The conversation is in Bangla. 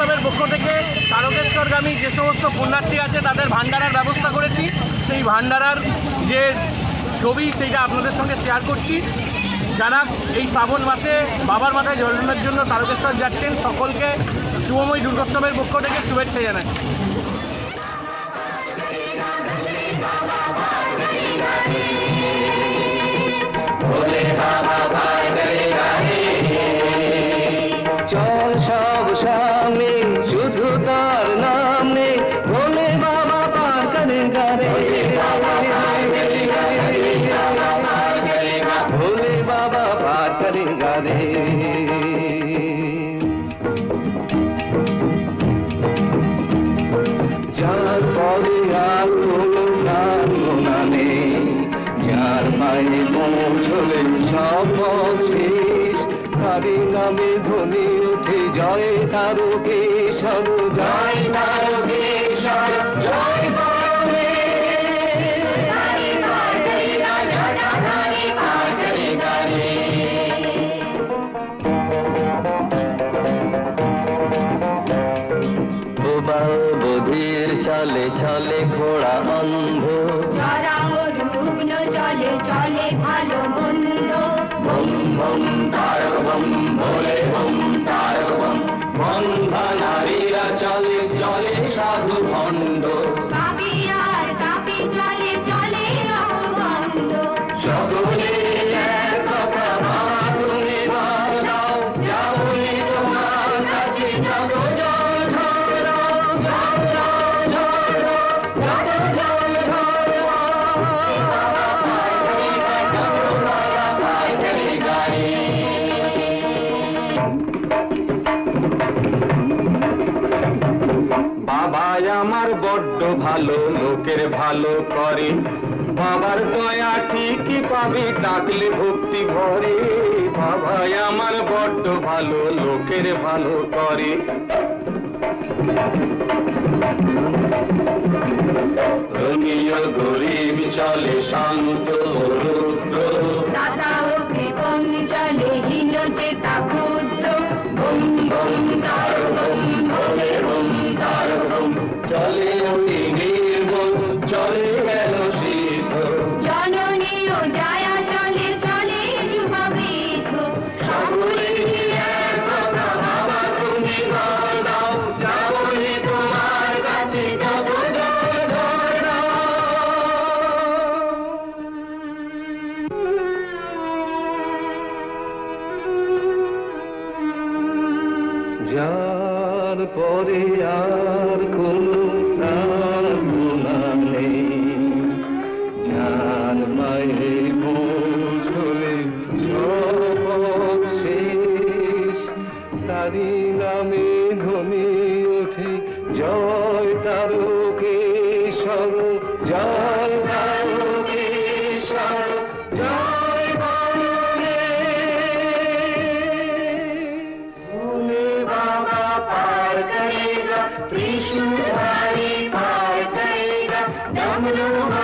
দুর্গোৎসবের পক্ষ থেকে তারকেশ্বরগামী যে সমস্ত পুণ্যার্থী আছে, তাদের ভান্ডারার ব্যবস্থা করেছি। সেই ভান্ডারার যে ছবি, সেইটা আপনাদের সঙ্গে শেয়ার করছি। যারা এই শ্রাবণ মাসে বাবার মাথায় জড়ানোর জন্য তারকেশ্বর যাচ্ছেন। সকলকে শুভময় দুর্গোৎসবের পক্ষ থেকে শুভেচ্ছা জানাচ্ছি। করেন গারে যার পরে আর কোনো গান গোনা নেই যার পায়ে পৌঁছলে সব পথ শেষ তারি নামে ধ্বনি উঠে জয় তারকেশ্বর জয় তারকেশ্বর বধির চলে চলে ঘোড়া অন্ধ চলে চলে ভালো মন্দ। বম বম তারক বম ভোলে বম তারক বম। বন্ধ নারীরা চলে চলে সাধু ভণ্ড। বাবাই আমার বড্ড ভালো, লোকের ভালো করে। বাবার দয়া ঠিকই পাবি, ডাকলে ভক্তি ভরে। বাবাই আমার বড্ড ভালো, লোকের ভালো করে। রঙিয় গরিব চলে শান্ত রুদ্র। চলে হীন চেতা ক্ষুদ্র। বম বম চলে অতি নির্মল চলে গেল শীত জননী ও জায়া চলে চলে যুব সকলে এক কথা বাবা তুমি বল দাও যাবই তোমার কাছে যত জল ঝড় দাও যার পরে আর তারি নামে জয় তারকেশ্বর, জয় Tanrı'nın